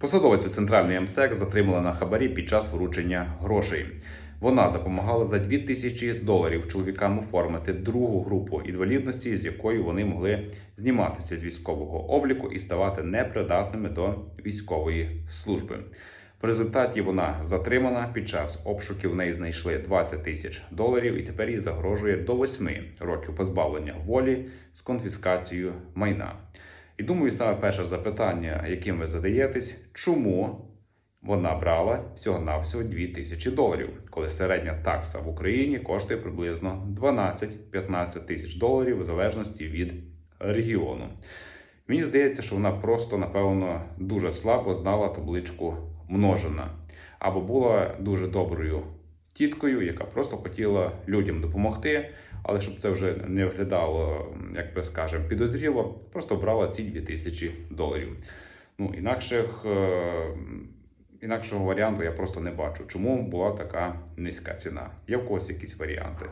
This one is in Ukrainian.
Посадовицю центральної МСЕК затримали на хабарі під час вручення грошей. Вона допомагала за 2 тисячі доларів чоловікам оформити другу групу інвалідності, з якою вони могли зніматися з військового обліку і ставати непридатними до військової служби. В результаті вона затримана під час обшуків. В неї знайшли 20 тисяч доларів, і тепер їй загрожує до 8 років позбавлення волі з конфіскацією майна. І думаю, саме перше запитання, яким ви задаєтесь, чому вона брала всього-навсього 2 тисячі доларів, коли середня такса в Україні коштує приблизно 12-15 тисяч доларів в залежності від регіону. Мені здається, що вона просто, напевно, дуже слабо знала табличку множена або була дуже доброю тіткою, яка просто хотіла людям допомогти, але щоб це вже не виглядало, як би скажемо, підозріло, просто брала ці 2000 доларів. Ну, інакших, е, інакшого варіанту я просто не бачу, чому була така низька ціна. Є в когось якісь варіанти?